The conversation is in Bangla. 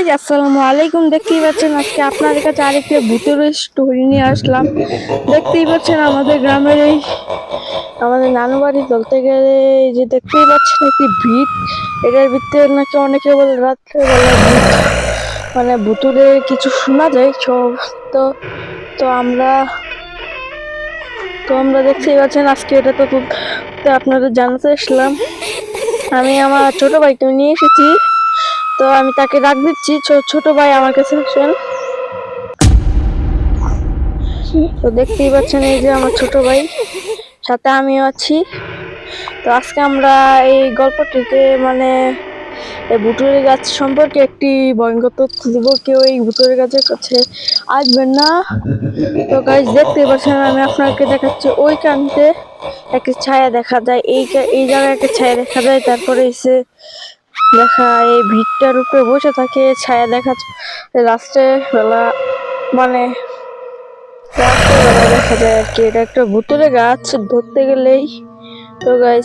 গাইজ আসসালামু আলাইকুম। দেখতেই পাচ্ছেন আজকে আপনাদের কাছে আরেকটা ভূতের স্টোরি নিয়ে আসলাম। দেখতেই পাচ্ছেন আমাদের গ্রামের এই আমাদের নানু বাড়ি চলতে গেলে যে দেখতেই পাচ্ছেন একটি ভিত। এটার ভিতরে নাকি অনেকে বলে রাত্রেবেলা মানে ভুতুরে কিছু শোনা যায় সব তো তো আমরা তো আমরা দেখতেই পাচ্ছেন আজকে এটা তো খুব আপনাদের জানাতে আসলাম। আমি আমার ছোট ভাইকে নিয়ে এসেছি। তো আমি তাকে ডাক দিচ্ছি ছোট ভাই আমার কাছে আসেন। তো দেখতেই পাচ্ছেন এই যে আমার ছোট ভাই, সাথে আমিও আছি। তো আজকে আমরা এই গল্পটিতে মানে এই ভুতুরে গাছ সম্পর্কে একটি ভয়ঙ্কর তথ্য দিব, কেউ এই ভুতুরে গাছের কাছে আসবেন না। তো গাছ দেখতে পাচ্ছেন আমি আপনাকে দেখাচ্ছি ওই কান্তে একটা ছায়া দেখা যায়, এই এই জায়গায় একটা ছায়া দেখা যায়, তারপরে এসে দেখা, এই ভিড়টার উপরে বসে থাকে, ছায়া দেখা লাস্টে বেলা মানে দেখা যায় আর কি। এটা একটা ভুতুরে গাছ, ধরতে গেলেই। তো গাছ